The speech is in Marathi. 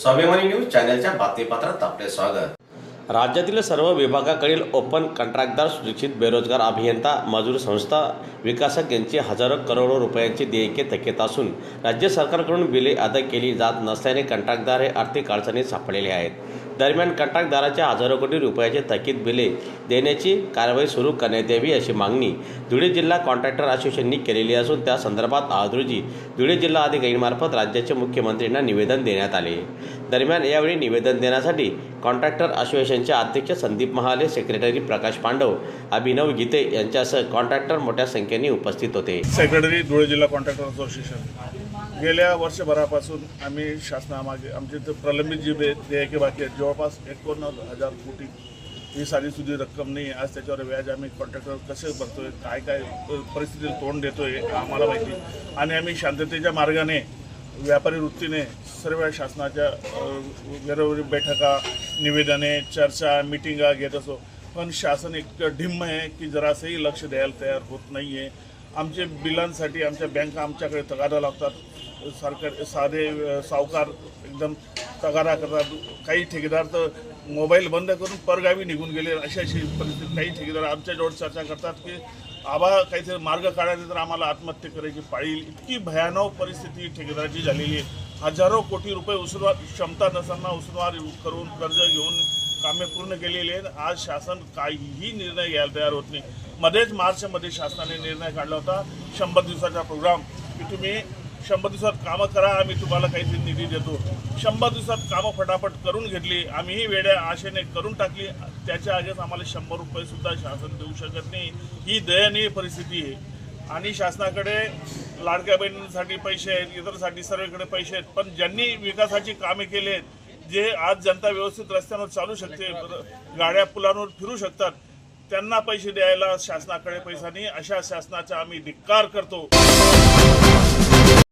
स्वाभिमानी न्यूज चॅनलच्या बातमीपत्रात आपले स्वागत. राज्यातील सर्व विभागाकडील ओपन कंत्राटदार सुशिक्षित बेरोजगार अभियंता मजूर संस्था विकासक यांची हजारो करोडो रुपयांची देयके थकीत असून राज्य सरकारकडून बिले अदा केली जात नसल्याने कंत्राटदार हे आर्थिक अडचणीत सापडलेले आहेत. दरम्यान कंत्राटदाराच्या हजारो कोटी रुपयाचे थकीत बिले देण्याची कारवाई सुरू करण्यात यावी अशी मागणी धुळे जिल्हा कॉन्ट्रॅक्टर असोसिएशननी केलेली असून त्या संदर्भात आज रोजी धुळे जिल्हा अधिकारीमार्फत राज्याच्या मुख्यमंत्र्यांना निवेदन देण्यात आले. दरम्यान यावेळी निवेदन देण्यासाठी कॉन्ट्रॅक्टर असोसिएशनचे अध्यक्ष संदीप महाले सेक्रेटरी प्रकाश पांडव अभिनव गीते यांच्यासह कॉन्ट्रॅक्टर मोठ्या संख्येने उपस्थित होते. सेक्रेटरी धुळे जिल्हा कॉन्ट्रॅक्टर असोसिएशन. गेल्या वर्षभरापासून आम्ही शासनामागे आमचे इथं प्रलंबित जी देयके बाकी आहेत जवळपास एकोणनव्वद हजार कोटी ही साधी सुधी रक्कम नाही आज त्याच्यावर व्याज आम्ही कॉन्ट्रॅक्टर कसे भरतोय काय काय परिस्थितीला तोंड देतोय आम्हाला माहिती आणि आम्ही शांततेच्या मार्गाने व्यापारी वृत्तीने सर्व शासनाच्या अ, वेळोवेळी बैठका निवेदने चर्चा मिटिंगा घेत असो. पण शासन इतकं ढिम्म आहे की जरासंही लक्ष द्यायला तयार होत नाही आहे आमचे बिलांसाठी आमच्या बँका आमच्याकडे तगादा लावतात. सारखं साधे सावकार एकदम तगारा करतात. काही ठेकेदार तर मोबाईल बंद करून परगावी निघून गेले. अशी अशी परिस्थिती. काही ठेकेदार आमच्याजवळ चर्चा करतात की आबा काहीतरी मार्ग काढायचे तर आम्हाला आत्महत्या करायची पाळील इतकी भयानक परिस्थिती ठेकेदाराची झालेली आहे. हजारो कोटी रुपये उचलवा क्षमता नसताना उसरवार करून कर्ज घेऊन कामे पूर्ण केलेली आहेत. आज शासन काहीही निर्णय घ्यायला तयार होत नाही. मध्येच मार्चमध्ये शासनाने निर्णय काढला होता. शंभर दिवसाचा प्रोग्राम. की तुम्ही शंभर दिवसात कामं करा आम्ही तुम्हाला काहीतरी निधी देतो. शंभर दिवसात कामं फटाफट करून घेतली आम्हीही वेड्या आशेने करून टाकली. त्याच्या आगेच आम्हाला शंभर रुपयेसुद्धा शासन देऊ शकत नाही. ही दयनीय परिस्थिती आहे. आणि शासनाकडे लाडक्या बहिणींसाठी पैसे आहेत इतरसाठी सर्वेकडे पैसे आहेत पण ज्यांनी विकासाची कामे केली आहेत जे आज जनता व्यवस्थित रस्त्यांवर चालू शकते गाड्या पुलांवर फिरू शकतात त्यांना पैसे द्यायला शासनाकडे पैसा नाही. अशा शासनाचा आम्ही धिक्कार करतो.